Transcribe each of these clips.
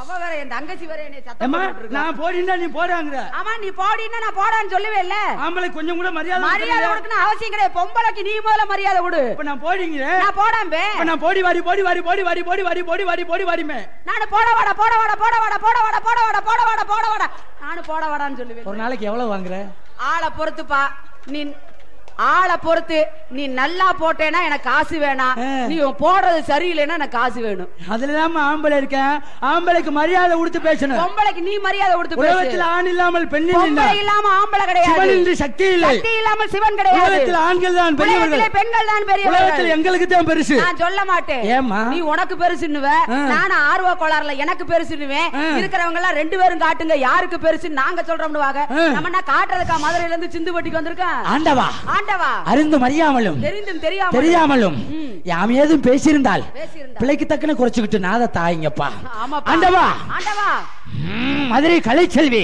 அவ வேற என் தங்கச்சி வேற என்னை சத்தம். நான் போடினா நீ போடாங்கிற. ஆமா நீ போடின்னா நான் போடான்னு சொல்லவே இல்ல? ஆம்பளை கொஞ்சம் கூட மரியாதை மரியாதை? கொடுக்கணும் அவசியம் கிடையாது. பொம்பளைக்கு நீ முதல்ல மரியாதை கொடு. இப்ப நான் போடிங்க நான் போடாம்பே இப்ப நான் போடி வாடி போடி வாடி போடி வாடி போடி வாடி போடி வாடி போடி வாடிமே. நானு போட வாடா போட வாடா போட வாடா போட வாடா போட வாடா போட வாடா போட வாடா. நானு போட வாடான்னு சொல்லுவேன். ஒரு நாளைக்கு எவ்வளவு வாங்குற? ஆளை பொறுத்துப்பா. நீ ஆளை பொறுத்து நீ நல்லா போட்டேன்னா எனக்கு காசு வேணாம். நீ போடுறது சரியில்லைன்னா எனக்கு காசு வேணும். அதுலதான் ஆம்பளை இருக்கேன். ஆம்பளைக்கு மரியாதை கொடுத்து பேசணும். பொம்பளைக்கு நீ மரியாதை கொடுத்து உலகத்தில் ஆண் இல்லாமல் பெண் இல்லாம ஆம்பளை கிடையாது. சக்தி இல்லை. சக்தி இல்லாமல் சிவன் கிடையாது. உலகத்தில் ஆண்கள் தான் உலகத்திலே பெரியவர்கள் பெண்கள் தான் உலகத்தில் பெரியவர்கள் எங்களுக்கு தான் பெருசு. நான் சொல்ல மாட்டேன். ஏம்மா? நீ உனக்கு பெருசுன்னுவ. நானும் ஆர்வ கோளாறுல எனக்கு பெருசுன்னுவேன். இருக்கிறவங்க எல்லாம் ரெண்டு பேரும் காட்டுங்க. யாருக்கு பெருசு நாங்க சொல்றோம்னுவாங்க ஆ. நம்ம என்ன காட்டுறதுக்கா? மதுரையில இருந்து சிந்துப்பட்டிக்கு வந்திருக்கேன். ஆண்டவா. ஆண்டவா. அறிந்தும் அறியாமலும் தெரியாமலும். யாம் ஏதும் பேசியிருந்தால் பேசியிருந்தா. பிள்ளைக்கு தக்கன குறைச்சுக்கிட்டு நாத தாய்ங்கப்பா. ஆண்டவா? மதுரை கலைச்செல்வி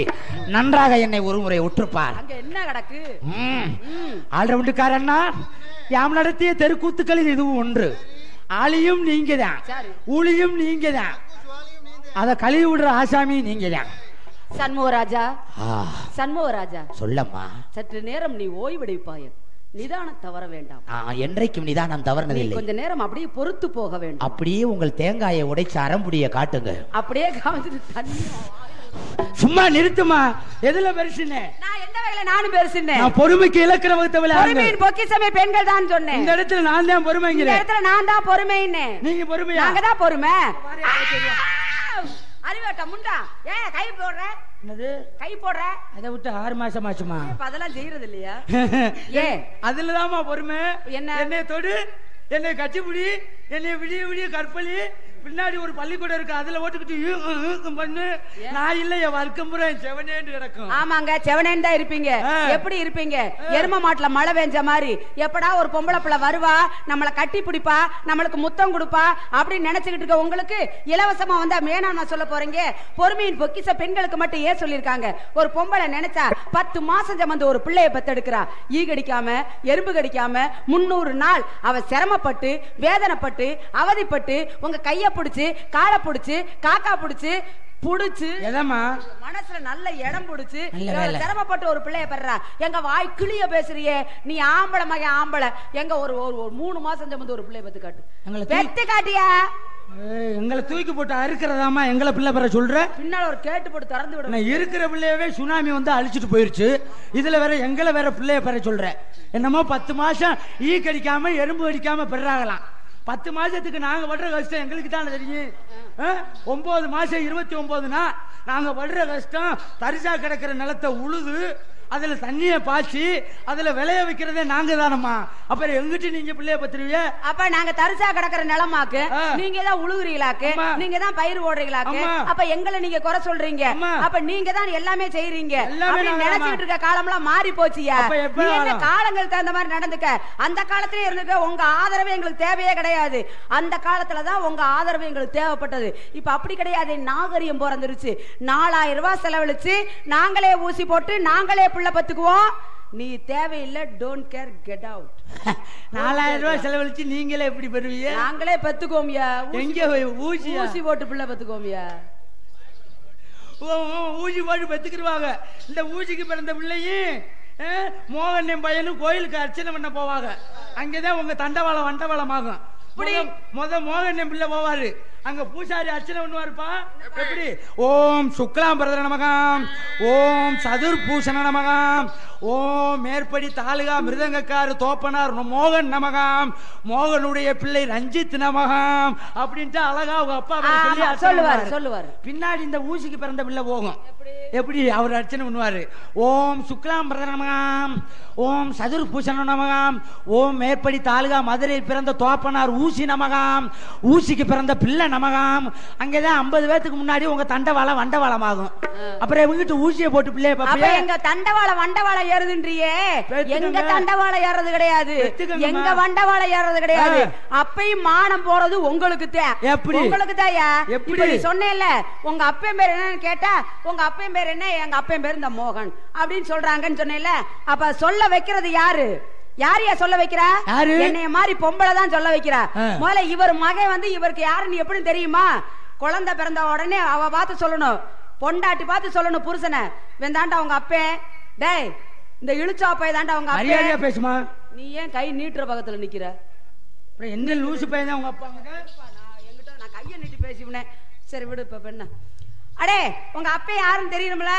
நன்றாக என்னை ஒருமுறை உற்றுப்பார் அங்க என்ன கிடக்கு யாம் நடத்திய தெருக்கூத்துக்களில் இதுவும் ஒன்று. ஆளியும் நீங்க தான். ஊழியும் நீங்க தான் அத கழுவி விடுற ஆசாமி நீங்க தான் சண்முகராஜா சண்முகராஜா. சொல்லம்மா. சற்று நேரம் நீ ஓய்வெடுப்பாய் நிதானம் தவற வேண்டாம். என்றைக்கும் நிதானம் தவறுனதில்லை கொஞ்ச நேரம் அப்படியே பொறுத்து போக வேண்டும். அப்படியே உங்கள் தேங்காயை உடைச்சு அறம்புடிய காட்டுங்க. அப்படியே காமிச்சிட்டு தண்ணி. சும்மா நிறுத்துமா எதுல பெருசுன்னு? நான் எந்த வகையில நானும் பெருசுன்னேன் நான் பொறுமைக்கு இலக்கிற வகுத்தவள பொறுமையின் பொக்கிசமே பெண்கள் தான் சொன்னேன். இந்த இடத்துல நான் தான் இந்த பொறுமைங்கிறேன் இடத்துல நான் தான் பொறுமைன்னு. நீங்க பொறுமையா? நாங்க தான் பொறுமை. அறிவாட்ட முண்டா. ஏன் கை போடுற? என்னது? கை போடுற. அதை விட்டு ஆறு மாசம் ஆச்சுமா? அதெல்லாம் செய்யறது இல்லையா ஏன் அதுலதாம்மா பொறுமை. என்ன? தொடு என்னை கட்டிப்பிடி என்னை விடிய விடிய கற்பழி பின்னாடி ஒரு பள்ளிக்கூடம் இருக்கு அதுல ஓட்டுக்கிட்டு பண்ணு. நான் இல்ல என் வர்க்கம் பூரா என் செவனேன்னு கிடக்கும். ஆமாங்க செவனேன்னு தான் இருப்பீங்க. எப்படி இருப்பீங்க? எரும மாட்டுல மழை பெஞ்ச மாதிரி. எப்படா ஒரு பொம்பளை பிள்ளை வருவா? நம்மள கட்டி பிடிப்பா? நம்மளுக்கு முத்தம் கொடுப்பா? அப்படின்னு நினைச்சுக்கிட்டு இருக்க உங்களுக்கு இலவசமா வந்தா மேனான சொல்ல போறீங்க. பொறுமையின் பொக்கிச பெண்களுக்கு மட்டும் ஏன் சொல்லிருக்காங்க ஒரு பொம்பளை நினைச்சா பத்து மாசம் சமந்து ஒரு பிள்ளைய பெத்தெடுக்கிறா. ஈ கடிக்காம எறும்பு கடிக்காம முன்னூறு நாள் அவ சிரமப்பட்டு வேதனைப்பட்டு அவதிப்பட்டு உங்க கைய பிடிச்சு காலை பிடிச்சு காக்கா பிடிச்சு புடிச்சு. எதம்மா? மனசுல நல்ல இடம் பிடிச்சு. சிரமப்பட்டு ஒரு பிள்ளைய பெறா எங்க வாய் கிளிய பேசுறியே. நீ ஆம்பளை மகன் ஆம்பளை. எங்க ஒரு ஒரு மூணு மாசம் சம்பந்து ஒரு பிள்ளைய பெத்து காட்டு. பெத்து காட்டியா? எங்களை தூக்கி போட்டு அறுக்கிறதாமா எங்களை பிள்ளை பெற சொல்ற? பின்னால ஒரு கேட்டு போட்டு திறந்து விட. இருக்கிற பிள்ளையவே சுனாமி வந்து அழிச்சிட்டு போயிருச்சு. இதுல வேற எங்களை வேற பிள்ளைய பெற சொல்ற. என்னமோ பத்து மாசம் ஈ கடிக்காம எறும்பு கடிக்காம பெறாகலாம் பத்து மாசத்துக்கு நாங்க படுற கஷ்டம் எங்களுக்கு தானே தெரியும். ஒன்பது மாசம் இருபத்தி ஒன்பதுனா நாங்க படுற கஷ்டம் தரிசா கிடக்கிற நிலத்தை உழுது அதுல தண்ணிய பாய்ச்சி அதுல விளைய வைக்கிறதே நாங்க தானம்மா அப்புறம் எங்கிட்ட நீங்க பிள்ளைய பத்துருவிய அப்ப நாங்க தரிசா கிடக்குற நிலமாக்கு ஆ. நீங்க தான் உழுகுறீங்களாக்கு அம்மா. நீங்க தான் பயிர் ஓடுறீங்களாக்கு. அப்ப எங்களை நீங்க குறை சொல்றீங்க அம்மா. அப்ப நீங்க தான் எல்லாமே நாங்க நினைச்சிட்டு இருக்க காலம்லாம் மாறி போச்சுயா என்ன? காலங்கள் தகுந்த மாதிரி நடந்துக்க அந்த காலத்திலே இருந்துக்க உங்க ஆதரவு எங்களுக்கு தேவையே கிடையாது அந்த காலத்துல தான் உங்க ஆதரவு எங்களுக்கு தேவைப்பட்டது இப்ப அப்படி கிடையாது நாகரிகம் பிறந்துருச்சு நாலாயிரம் ரூபாய் செலவழிச்சு நாங்களே ஊசி போட்டு நாங்களே பிள்ளை பத்துக்குவோம். நீ தேவையில்லை டோன்ட் கேர் கெட் அவுட் நாலாயிரம் ரூபாய் செலவழிச்சு நீங்களே எப்படி பெறுவீங்க? நாங்களே பெத்துக்கோமியா எங்க ஊசியா? ஊசி போட்டு பிள்ளை பெத்துக்கோமியா ஊசி போட்டு பெத்துக்கிடுவாங்க இந்த ஊசிக்கு பிறந்த பிள்ளையும் மோகன் பையனும் கோயிலுக்கு அர்ச்சனை பண்ண போவாங்க. அங்கதான் உங்க தண்டவாளம் வண்டவாளம் ஆகும். முத- மோகன் பிள்ளை போவாரு. அங்க பூசாரி அர்ச்சனை பண்ணுவாருப்பா. எப்படி? ஓம் சுக்லாம் பிரதர நமகாம். ஓம் சதுர் பூஷண நமகாம். ஓம் மேற்படி தாலுகா மிருதங்கக்காரு தோப்பனார் மோகன் நமகாம். மோகனுடைய பிள்ளை ரஞ்சித் நமகாம். அப்படின்ட்டு அழகா அவங்க அப்பா சொல்லுவாரு. சொல்லுவாரு. பின்னாடி இந்த ஊசிக்கு பிறந்த பிள்ளை போகும். எப்படி? அவர் அர்ச்சனை பண்ணுவாரு. ஓம் சுக்லாம் பிரதர நமகாம். ஓம் சதுர் பூஷண நமகாம். ஓம் மேற்படி தாலுகா மதுரையில் பிறந்த தோப்பனார் ஊசி நமகாம். ஊசிக்கு பிறந்த பிள்ளை நமகாம். அங்கேதான் ஐம்பது பேத்துக்கு முன்னாடி உங்க தண்டவாளம் வண்டவாளம் ஆகும் அப்புறம் இவங்கிட்ட ஊசியை போட்டு பிள்ளைய எங்க தண்டவாளம் வண்டவாளம் ஏறுதுன்றியே. எங்க தண்டவாளம் ஏறது கிடையாது. எங்க வண்டவாளம் ஏறது கிடையாது. அப்பயும் மானம் போறது உங்களுக்கு தான். எப்படி? உங்களுக்கு தாயா எப்படி? இப்ப நீ சொன்னேல்ல உங்க அப்பன் பேர் என்னன்னு கேட்டா உங்க அப்பன் பேர் என்ன? எங்க அப்பன் பேர் இந்த மோகன். அப்படின்னு சொல்றாங்கன்னு சொன்னேல்ல அப்ப சொல்ல வைக்கிறது யாரு? யாரையா சொல்ல வைக்கிறா? என்னைய மாதிரி பொம்பளை தான் சொல்ல வைக்கிறா. முதல்ல இவர் மகன் வந்து இவருக்கு யாருன்னு எப்படி தெரியுமா? குழந்தை பிறந்த உடனே அவ பார்த்து சொல்லணும். பொண்டாட்டி பார்த்து சொல்லணும் புருஷனை. வெந்தாண்டா அவங்க அப்பேன் டேய் இந்த இழுச்சா போய் தாண்டா அவங்க மரியாதையா பேசுமா? நீ ஏன் கை நீட்டுற பக்கத்துல நிக்கிற? அப்புறம் என்ன லூசு பையன் தான் உங்க அப்பா நான் என்கிட்ட நான் கையை நீட்டி பேசிவினேன். சரி விடு இப்ப பெண்ண. அடே உங்க அப்பே யாருன்னு தெரியணும்ல?